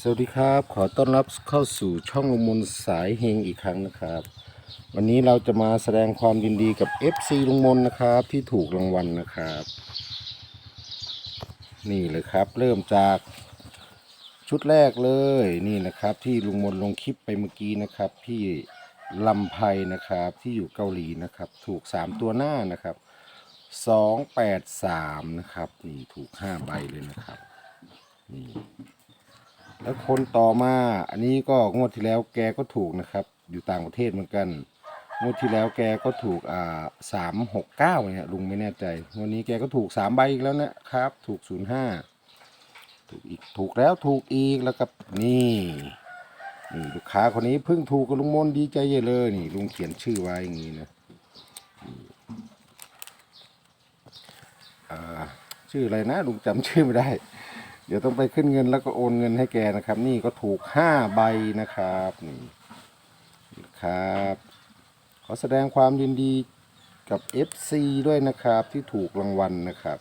สวัสดีครับ ขอต้อนรับเข้าสู่ช่องลงมนสายเฮงอีกครั้งนะครับ วันนี้เราจะมาแสดงความยินดีกับ FC ลุงมนนะครับ ที่ถูกรางวัลนะครับ นี่เลยครับ เริ่มจากชุดแรกเลยนี่นะครับ ที่ลุงมนลงคลิปไปเมื่อกี้นะครับพี่ลำไพนะครับที่อยู่เกาหลีนะครับ ถูก 3 ตัวหน้านะครับ 283 นะครับนี่ถูก 5 ใบเลยนะครับ แล้วคนต่อมา อันนี้ก็งวดที่แล้วแกก็ถูกนะครับ อยู่ต่างประเทศเหมือนกัน งวดที่แล้วแกก็ถูกอ่าสามหกเก้าเนี่ยลุงไม่แน่ใจวันนี้แกก็ถูกสามใบอีกแล้วนะครับ ถูกศูนย์ห้าถูกอีกถูกแล้วถูกอีกแล้วกับนี่นี่ลูกค้าคนนี้เพิ่งถูกกับลุงมนดีใจใหญ่เลยนี่ลุงเขียนชื่อไว้อย่างนี้นะอ่าชื่ออะไรนะลุงจำชื่อไม่ได้ เดี๋ยวต้องไปขึ้นเงินแล้วก็โอนเงินให้แกนะครับ นี่ก็ถูกห้าใบนะครับนี่ครับขอแสดงความยินดีกับ FC ด้วยนะครับที่ถูกรางวัลนะครับ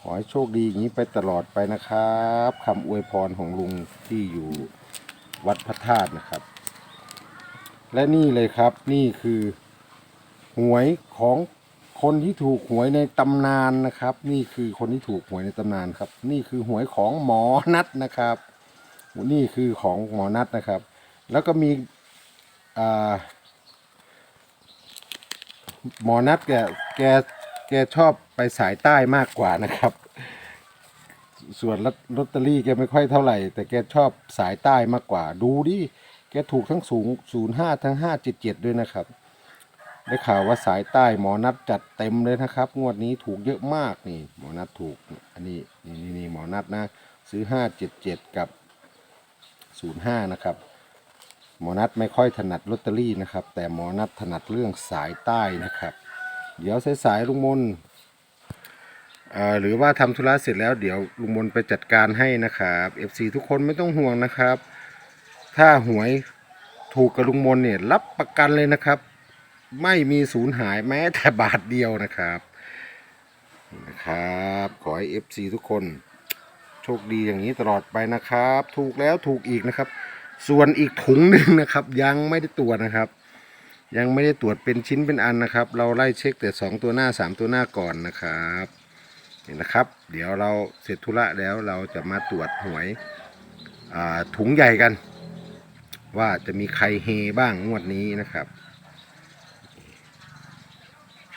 ขอให้โชคดีอย่างนี้ไปตลอดไปนะครับคำอวยพรของลุงที่อยู่วัดพระธาตุนะครับ และนี่เลยครับนี่คือ หวยของ คนที่ถูกหวยในตำนานนะครับ นี่คือคนที่ถูกหวยในตำนานครับ นี่คือหวยของหมอนัทนะครับ นี่คือของหมอนัทนะครับ แล้วก็มีหมอนัทแกแกแกชอบไปสายใต้มากกว่านะครับ ส่วนลอตลอตเตอรี่แกไม่ค่อยเท่าไหร่ แต่แกชอบสายใต้มากกว่า ดูดิแกถูกทั้งสูงศูนย์ห้าทั้งห้าเจ็ดเจ็ดด้วยนะครับ ได้ข่าวว่าสายใต้หมอนัดจัดเต็มเลยนะครับ งวดนี้ถูกเยอะมากนี่ หมอนัดถูก อันนี้นี่นี่นี่หมอนัดนะ ซื้อห้าเจ็ดเจ็ดกับศูนย์ห้านะครับ หมอนัดไม่ค่อยถนัดลอตเตอรี่นะครับ แต่หมอนัดถนัดเรื่องสายใต้นะครับ เดี๋ยวสายๆลุงมนเอ่อหรือว่าทำธุระเสร็จแล้วเดี๋ยวลุงมนไปจัดการให้นะครับ FC ทุกคนไม่ต้องห่วงนะครับ ถ้าหวยถูกกับลุงมนเนี่ยรับประกันเลยนะครับ ไม่มีสูญหายแม้แต่บาทเดียวนะครับนะครับ ขอให้ FC ทุกคน โชคดีอย่างนี้ตลอดไปนะครับ ถูกแล้วถูกอีกนะครับ ส่วนอีกถุงหนึ่งนะครับ ยังไม่ได้ตรวจนะครับ ยังไม่ได้ตรวจเป็นชิ้นเป็นอันนะครับ เราไล่เช็คแต่สองตัวหน้าสามตัวหน้าก่อนนะครับนี่นะครับ เดี๋ยวเราเสร็จธุระแล้วเราจะมาตรวจหวยอ่าถุงใหญ่กัน ว่าจะมีใครเฮบ้างงวดนี้นะครับ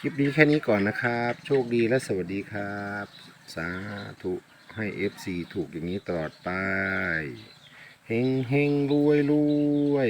คลิปนี้แค่นี้ก่อนนะครับ โชคดีและสวัสดีครับ สาธุให้ FC ถูกอย่างนี้ตลอดไปเฮงเฮงรวยรวย